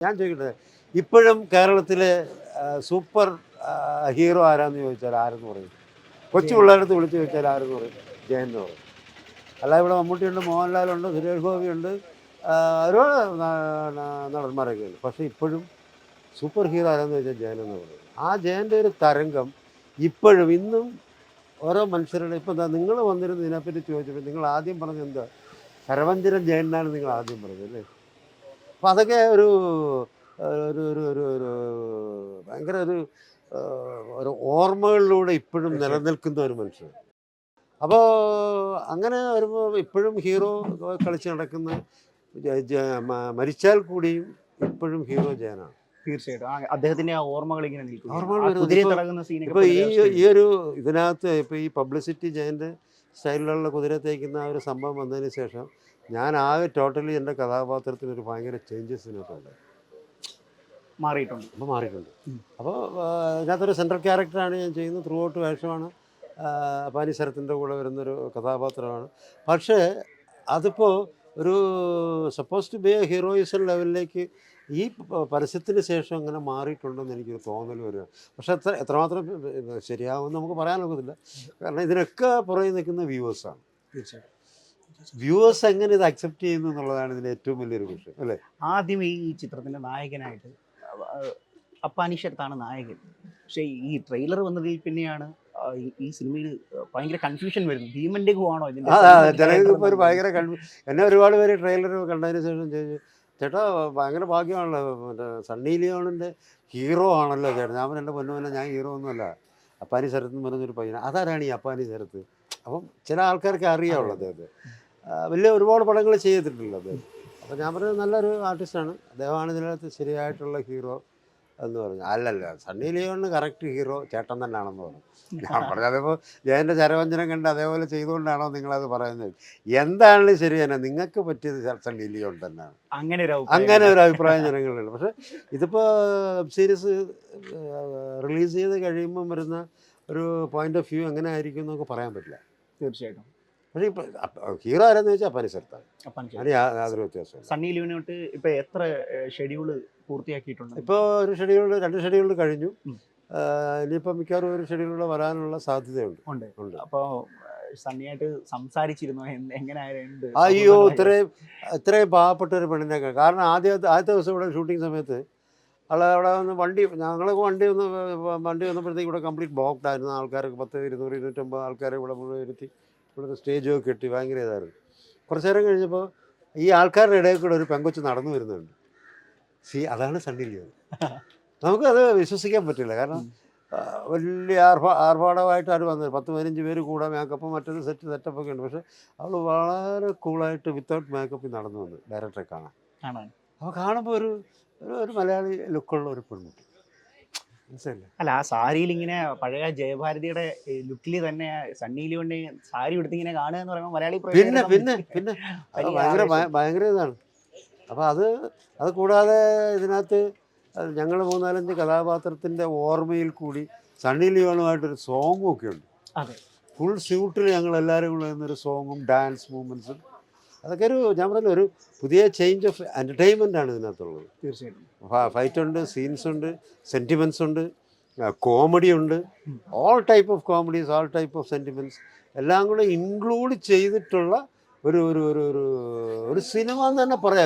ഞാൻ ചോദിക്കട്ടെ ഇപ്പോഴും കേരളത്തിലെ സൂപ്പർ ഹീറോ ആരാന്ന് ചോദിച്ചാൽ ആരെന്ന് പറയും? കൊച്ചു പിള്ളേരടുത്ത് വിളിച്ചു ചോദിച്ചാൽ ആരെന്ന് പറയും? ജയൻ എന്ന് പറയും അല്ല ഇവിടെ മമ്മൂട്ടിയുണ്ട് മോഹൻലാലുണ്ട് സുരേഷ് ഗോപിയുണ്ട് ഒരുപാട് നടന്മാരൊക്കെ ഉണ്ട്. പക്ഷേ ഇപ്പോഴും സൂപ്പർ ഹീറോ ആരാന്ന് ചോദിച്ചാൽ ജയൻ എന്ന് പറയും. ആ ജയന്റെ ഒരു തരംഗം ഇപ്പോഴും ഇന്നും ഓരോ മനുഷ്യരുടെ ഇപ്പം എന്താ നിങ്ങൾ വന്നിരുന്ന് ഇതിനെപ്പറ്റി ചോദിച്ചപ്പോൾ നിങ്ങൾ ആദ്യം പറഞ്ഞത് എന്താ? ശരവഞ്ചരൻ ജയൻ എന്നാണ് നിങ്ങൾ ആദ്യം പറഞ്ഞത് അല്ലേ? അപ്പം അതൊക്കെ ഒരു ഒരു ഒരു ഒരു ഒരു ഭയങ്കര ഒരു ഒരു ഓർമ്മകളിലൂടെ ഇപ്പോഴും നിലനിൽക്കുന്ന ഒരു മനുഷ്യൻ. അപ്പോൾ അങ്ങനെ വരുമ്പോൾ ഇപ്പോഴും ഹീറോ കളിച്ച് നടക്കുന്ന മരിച്ചാൽ കൂടിയും ഇപ്പോഴും ഹീറോ ജയനാണ്. തീർച്ചയായിട്ടും. അദ്ദേഹത്തിന്റെ ആ ഓർമ്മകൾ ഇങ്ങനെ നിൽക്കും ഇപ്പൊ- ഈ ഈ ഒരു ഇതിനകത്ത് ഇപ്പോൾ ഈ പബ്ലിസിറ്റി ജയന്റെ സ്റ്റൈലിലുള്ള കുതിര തേക്കുന്ന ആ ഒരു സംഭവം വന്നതിന് ശേഷം ഞാൻ ആകെ ടോട്ടലി എന്റെ കഥാപാത്രത്തിൽ ഒരു ഭയങ്കര ചേഞ്ചസ് ഇതിനകത്തുണ്ട്. മാറിയിട്ടുണ്ട്. അപ്പോൾ മാറിയിട്ടുണ്ട്. അപ്പോൾ ഇതിനകത്തൊരു സെൻട്രൽ ക്യാരക്ടറാണ് ഞാൻ ചെയ്യുന്നത്. ത്രൂ ഔട്ട് വേഷമാണ് പാനി ശരത്തിന്റെ കൂടെ വരുന്നൊരു കഥാപാത്രമാണ്. പക്ഷേ അതിപ്പോൾ ഒരു suppose to be a heroism ലെവലിലേക്ക് ഈ പരസ്യത്തിന് ശേഷം അങ്ങനെ മാറിയിട്ടുണ്ടെന്ന് എനിക്കൊരു തോന്നൽ വരിക. പക്ഷെ എത്ര എത്രമാത്രം ശരിയാവുമെന്ന് നമുക്ക് പറയാനൊക്കത്തില്ല കാരണം ഇതിനൊക്കെ പുറകെ നിൽക്കുന്ന വ്യൂവേഴ്സാണ് തീർച്ചയായിട്ടും. വ്യൂവേഴ്സ് എങ്ങനെ ഇത് അക്സെപ്റ്റ് ചെയ്യുന്നു എന്നുള്ളതാണ് ഇതിന്റെ ഏറ്റവും വലിയൊരു വിഷയം അല്ലേ? ആദ്യം ഈ ചിത്രത്തിന്റെ നായകനായിട്ട് അപ്പാനിഷത്താണ് നായകൻ. പക്ഷേ ഈ ട്രെയിലർ വന്നതിൽ പിന്നെയാണ് ഈ- സിനിമയിൽ ഭയങ്കര കൺഫ്യൂഷൻ വരുന്നു. ഭീമന്റെ ആണോ ഇതിന്റെ ഒരു ഭയങ്കര എന്നെ ഒരുപാട് പേര് ട്രെയിലർ കണ്ടതിന് ശേഷം ചോദിച്ചു ചേട്ടാ ഭയങ്കര ഭാഗ്യമാണല്ലോ മറ്റേ സണ്ണി ലിയോണിന്റെ ഹീറോ ആണല്ലോ ചേട്ടാ ഞാൻ എന്റെ പൊന്നുമല്ല ഞാൻ ഹീറോ ഒന്നുമല്ല. അപ്പാനി ശരത്ത് എന്ന് പറഞ്ഞൊരു പയ്യൻ അതാരാണ് ഈ അപ്പാനി ശരത്ത്? അപ്പം ചില ആൾക്കാർക്ക് അറിയാവുള്ളൂ അദ്ദേഹത്തെ വലിയ ഒരുപാട് പടങ്ങൾ ചെയ്തിട്ടുണ്ടല്ലോ അദ്ദേഹം അപ്പോൾ ഞാൻ പറഞ്ഞത് നല്ലൊരു ആർട്ടിസ്റ്റാണ്. അദ്ദേഹമാണ് ഇതിനകത്ത് ശരിയായിട്ടുള്ള ഹീറോ എന്ന് പറഞ്ഞു. അല്ലല്ല സണ്ണി ലിയോണിന് കറക്റ്റ് ഹീറോ ചേട്ടൻ തന്നെയാണെന്ന് പറഞ്ഞു. ഞാൻ പറഞ്ഞു അതിപ്പോൾ ജയന്റെ ചരവഞ്ചനം കണ്ട് അതേപോലെ ചെയ്തുകൊണ്ടാണോ നിങ്ങളത് പറയുന്നത്? എന്താണ് ശരി തന്നെ? നിങ്ങൾക്ക് പറ്റിയത് സണ്ണി ലിയോൺ തന്നെയാണ് അങ്ങനെ ഒരു അങ്ങനെ ഒരു അഭിപ്രായം ജനങ്ങളുണ്ട് പക്ഷേ ഇതിപ്പോൾ വെബ് സീരീസ് റിലീസ് ചെയ്ത് കഴിയുമ്പം വരുന്ന ഒരു പോയിന്റ് ഓഫ് വ്യൂ എങ്ങനെ ആയിരിക്കും എന്നൊക്കെ പറയാൻ പറ്റില്ല. തീർച്ചയായിട്ടും. പക്ഷേ ഇപ്പൊ ഹീറോ ആരെന്ന് വെച്ചാൽ യാ- യാതൊരു വ്യത്യാസമില്ല സണ്ണി ലിയോനോട്ട് ഇപ്പൊ എത്ര ഷെഡ്യൂൾ പൂർത്തിയാക്കിയിട്ടുണ്ട്? ഇപ്പോൾ ഒരു ഷെഡ്യൂൾ രണ്ട് ഷെഡ്യൂൾ കഴിഞ്ഞു. ഉം. ആ, മിക്കവാറും ഒരു ഷെഡ്യൂളിൽ വരാനുള്ള സാധ്യതയുണ്ട്. ഉണ്ട്. ഉണ്ട്. അപ്പോ സണ്ണിയായിട്ട് സംസാരിച്ചിരുന്നു? എന്ത്- എങ്ങനെയായിരുന്നു അയ്യോ ഇത്രയും ഇത്രയും പാവപ്പെട്ട ഒരു പെണ്ണിനെ കാരണം ആദ്യ ആദ്യത്തെ ദിവസം ഇവിടെ ഷൂട്ടിംഗ് സമയത്ത് ആൾ അവിടെ വന്ന് വണ്ടി ഞങ്ങളൊക്കെ വണ്ടി ഒന്ന് വ- വണ്ടി വന്നപ്പോഴത്തേക്ക് ഇവിടെ കംപ്ലീറ്റ് ബ്ലോക്ക്ഡ് ആയിരുന്നു. ആൾക്കാരൊക്കെ പത്ത് ഇരുന്നൂറ് ഇരുന്നൂറ്റമ്പത് ആൾക്കാരെ ഇവിടെ മുഴുവൻ ഇരുത്തി ഇവിടുത്തെ സ്റ്റേജൊക്കെ കെട്ടി ഭയങ്കര ഇതായിരുന്നു. കുറച്ച് നേരം കഴിഞ്ഞപ്പോൾ ഈ ആൾക്കാരുടെ ഇടയിൽ കൂടെ ഒരു പെങ്കൊച്ച് നടന്നു വരുന്നുണ്ട്. സി അതാണ് സണ്ണി ലിയോൺ നമുക്കത് വിശ്വസിക്കാൻ പറ്റില്ല. കാരണം വലിയ ആർഭാ ആർഭാടമായിട്ട് ആര് വന്നത് പത്ത് പതിനഞ്ച് പേര് കൂടെ മേക്കപ്പ് മറ്റൊരു സെറ്റ് സെറ്റപ്പ് ഒക്കെ ഉണ്ട്. പക്ഷെ അവൾ വളരെ കൂളായിട്ട് വിത്തൗട്ട് മേക്കപ്പിൽ നടന്നു വന്നു ഡയറക്ടറെ കാണാൻ. അപ്പോൾ കാണുമ്പോൾ ഒരു ഒരു മലയാളി ലുക്കുള്ള ഒരു പെൺകുട്ടി. അല്ല ആ സാരിയിൽ ഇങ്ങനെ പഴയ ജയഭാരതിയുടെ ലുക്കിൽ തന്നെ സണ്ണി ലിയോണി സാരി എടുത്ത് ഇങ്ങനെ കാണുക എന്ന് പറയുമ്പോൾ മലയാളി പിന്നെ പിന്നെ പിന്നെ. ഭയങ്കര ഭയങ്കര ഇതാണ്. അപ്പോൾ അത് അത് കൂടാതെ ഇതിനകത്ത് ഞങ്ങൾ മൂന്നാലഞ്ച് കഥാപാത്രത്തിന്റെ ഓർമ്മയിൽ കൂടി സണ്ണി ലിയോണുമായിട്ടൊരു സോങ്ങും ഒക്കെ ഉണ്ട്. അതെ. ഫുൾ സ്യൂട്ടിൽ ഞങ്ങൾ എല്ലാവരും കൂടെ നിന്നൊരു സോങ്ങും ഡാൻസ് മൂവ്മെന്റ്സും അതൊക്കെ ഒരു ഞാൻ പറഞ്ഞ ഒരു പുതിയ ചേഞ്ച് ഓഫ് എന്റർടൈൻമെന്റ് ആണ് ഇതിനകത്തുള്ളത്. തീർച്ചയായിട്ടും. ഫൈറ്റ് ഉണ്ട് സീൻസ് ഉണ്ട് സെന്റിമെന്റ്സ് ഉണ്ട് കോമഡി ഉണ്ട്. All type of comedies all type of sentiments എല്ലാം കൂടെ ഇൻക്ലൂഡ് ചെയ്തിട്ടുള്ള ഒരു ഒരു ഒരു ഒരു ഒരു സിനിമ എന്ന് തന്നെ പറയാം.